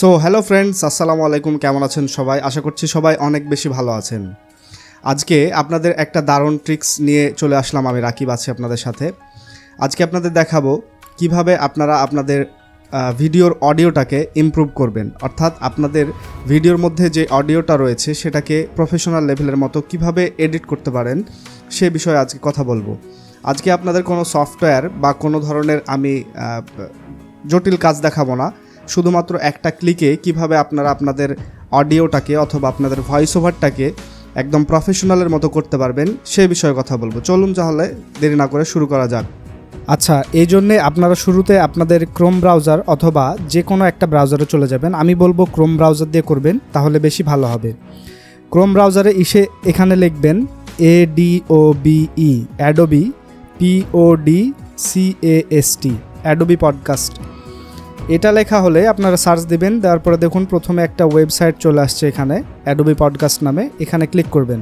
So hello friends আসসালামু আলাইকুম, কেমন আছেন সবাই? আশা করছি সবাই অনেক বেশি ভালো আছেন। আজকে আপনাদের একটা দারুণ ট্রিক্স নিয়ে চলে আসলাম, আমি রাকিব আছি আপনাদের সাথে। আজকে আপনাদের দেখাবো কীভাবে আপনারা আপনাদের ভিডিওর অডিওটাকে ইমপ্রুভ করবেন। অর্থাৎ আপনাদের ভিডিওর মধ্যে যে অডিওটা রয়েছে, সেটাকে প্রফেশনাল লেভেলের মতো কীভাবে এডিট করতে পারেন, সে বিষয়ে আজকে কথা বলব। আজকে আপনাদের কোনো সফটওয়্যার বা কোনো ধরনের আমি জটিল কাজ দেখাবো না। শুধুমাত্র একটা ক্লিকে কীভাবে আপনারা আপনাদের অডিওটাকে অথবা আপনাদের ভয়েস ওভারটাকে একদম প্রফেশনালের মতো করতে পারবেন, সে বিষয়ে কথা বলব। চলুন তাহলে দেরি না করে শুরু করা যাক। আচ্ছা এই জন্যে আপনারা শুরুতে আপনাদের ক্রোম ব্রাউজার অথবা যে কোনো একটা ব্রাউজারে চলে যাবেন। আমি বলব ক্রোম ব্রাউজার দিয়ে করবেন, তাহলে বেশি ভালো হবে। ক্রোম ব্রাউজারে এসে এখানে লিখবেন A D O B E Adobe P O D C A S T Adobe podcast এটা লেখা হলে আপনারা সার্চ দিবেন, তারপরে দেখুন প্রথমে একটা ওয়েবসাইট চলে আসছে এখানে অ্যাডোবি পডকাস্ট নামে, এখানে ক্লিক করবেন।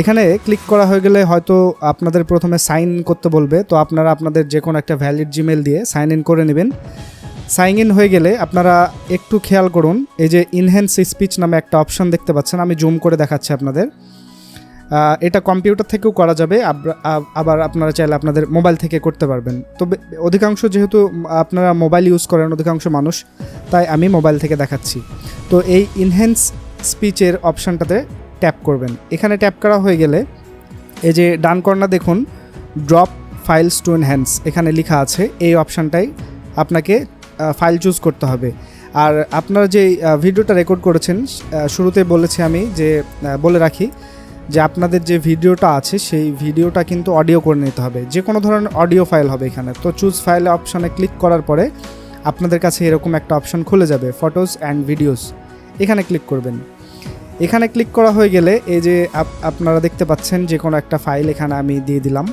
এখানে ক্লিক করা হয়ে গেলে হয়তো আপনাদের প্রথমে সাইন করতে বলবে, তো আপনারা আপনাদের যে কোনো একটা ভ্যালিড জিমেল দিয়ে সাইন ইন করে নেবেন। সাইন ইন হয়ে গেলে আপনারা একটু খেয়াল করুন, এই যে ইনহ্যান্স স্পিচ নামে একটা অপশন দেখতে পাচ্ছেন, আমি জুম করে দেখাচ্ছি আপনাদের। এটা কম্পিউটার থেকেও করা যাবে আব- আব- আবার আপনারা চাইলে আপনাদের মোবাইল থেকে করতে পারবেন। তবে অধিকাংশ যেহেতু আপনারা মোবাইল ইউজ করেন, অধিকাংশ মানুষ, তাই আমি মোবাইল থেকে দেখাচ্ছি। তো এই ইনহ্যান্স স্পিচের অপশানটাতে ট্যাপ করবেন। এখানে ট্যাপ করা হয়ে গেলে এই যে ডান কর্নার দেখুন ড্রপ ফাইলস টু এনহ্যান্স এখানে লেখা আছে, এই অপশানটাই আপনাকে ফাইল চুজ করতে হবে। আর আপনারা যে ভিডিওটা রেকর্ড করেছেন শুরুতে বলেছি আমি যে বলে রাখি যে আপনাদের যে ভিডিওটা আছে, সেই ভিডিওটা কিন্তু অডিও করে নিতে হবে। যে কোনো ধরনের অডিও ফাইল হবে এখানে। তো চুজ ফাইল অপশানে ক্লিক করার পরে আপনাদের কাছে এরকম একটা অপশান খুলে যাবে ফটোস অ্যান্ড ভিডিওস এখানে ক্লিক করবেন। এখানে ক্লিক করা হয়ে গেলে এই যে আপ- আপনারা দেখতে পাচ্ছেন যে কোনো একটা ফাইল এখানে আমি দিয়ে দিলাম।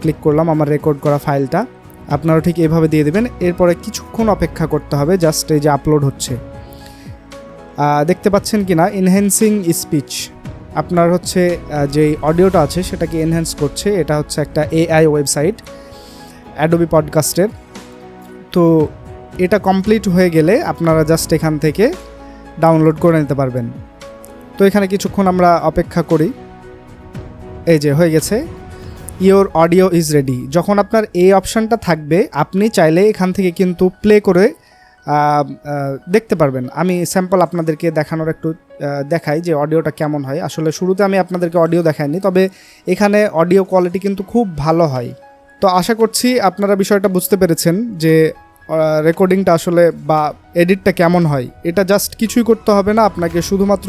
ক্লিক করলাম আমার রেকর্ড করা ফাইলটা আপনারা ঠিক এভাবে দিয়ে দেবেন। এরপরে কিছুক্ষণ অপেক্ষা করতে হবে জাস্ট এই যে আপলোড হচ্ছে। দেখতে পাচ্ছেন কি না এনহ্যান্সিং স্পিচ আপনার হচ্ছে আহ, যে অডিওটা আছে সেটাকে এনহ্যান্স করছে এটা হচ্ছে একটা এআই ওয়েবসাইট অ্যাডোবি পডকাস্টের তো এটা কমপ্লিট হয়ে গেলে আপনারা জাস্ট এখান থেকে ডাউনলোড করে নিতে পারবেন। তো এখানে কিছুক্ষণ আমরা অপেক্ষা করি। এই যে হয়ে গেছে। ইওর অডিও ইজ রেডি যখন আপনার এই অপশানটা থাকবে আপনি চাইলে এখান থেকে কিন্তু প্লে করে দেখতে পারবেন। আমি স্যাম্পল আপনাদেরকে দেখানোর একটু দেখাই যে অডিওটা কেমন হয়। আসলে শুরুতে আমি আপনাদেরকে অডিও দেখাইনি, তবে এখানে অডিও কোয়ালিটি কিন্তু খুব ভালো হয়। তো আশা করছি আপনারা বিষয়টা বুঝতে পেরেছেন যে রেকর্ডিংটা আসলে বা এডিটটা কেমন হয়। এটা জাস্ট কিছুই করতে হবে না, আপনাকে শুধুমাত্র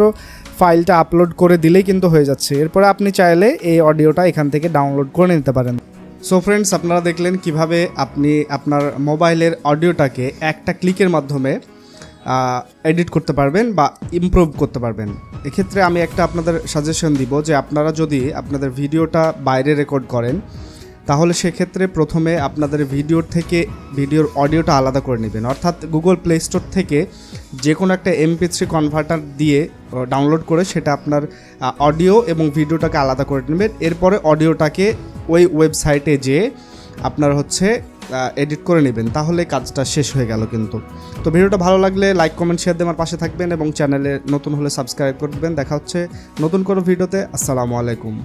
ফাইলটা আপলোড করে দিলেই কিন্তু হয়ে যাচ্ছে। এরপরে আপনি চাইলে এই অডিওটা এখান থেকে ডাউনলোড করে নিতে পারেন। সো ফ্রেন্ডস আপনারা দেখলেন কীভাবে আপনি আপনার মোবাইলের অডিওটাকে একটা ক্লিকের মাধ্যমে এডিট করতে পারবেন বা ইমপ্রুভ করতে পারবেন। এক্ষেত্রে আমি একটা আপনাদের সাজেশন দিব যে আপনারা যদি আপনাদের ভিডিওটা বাইরে রেকর্ড করেন, তাহলে সেক্ষেত্রে প্রথমে আপনাদের ভিডিওর থেকে, ভিডিওর অডিওটা আলাদা করে নেবেন। অর্থাৎ গুগল প্লে স্টোর থেকে যে কোনো একটা এমপি থ্রি কনভার্টার দিয়ে ডাউনলোড করে সেটা আপনার অডিও এবং ভিডিওটাকে আলাদা করে নেবেন। এরপরে অডিওটাকে ওই ওয়েবসাইটে যে আপনার হচ্ছে এডিট করে নেবেন, তাহলে কাজটা শেষ হয়ে গেল কিন্তু। তো ভিডিওটা ভালো লাগলে লাইক কমেন্ট শেয়ার দিয়ে আমার পাশে থাকবেন এবং চ্যানেলে নতুন হলে সাবস্ক্রাইব করবেন। দেখা হচ্ছে নতুন কোনো ভিডিওতে। আসসালামু আলাইকুম।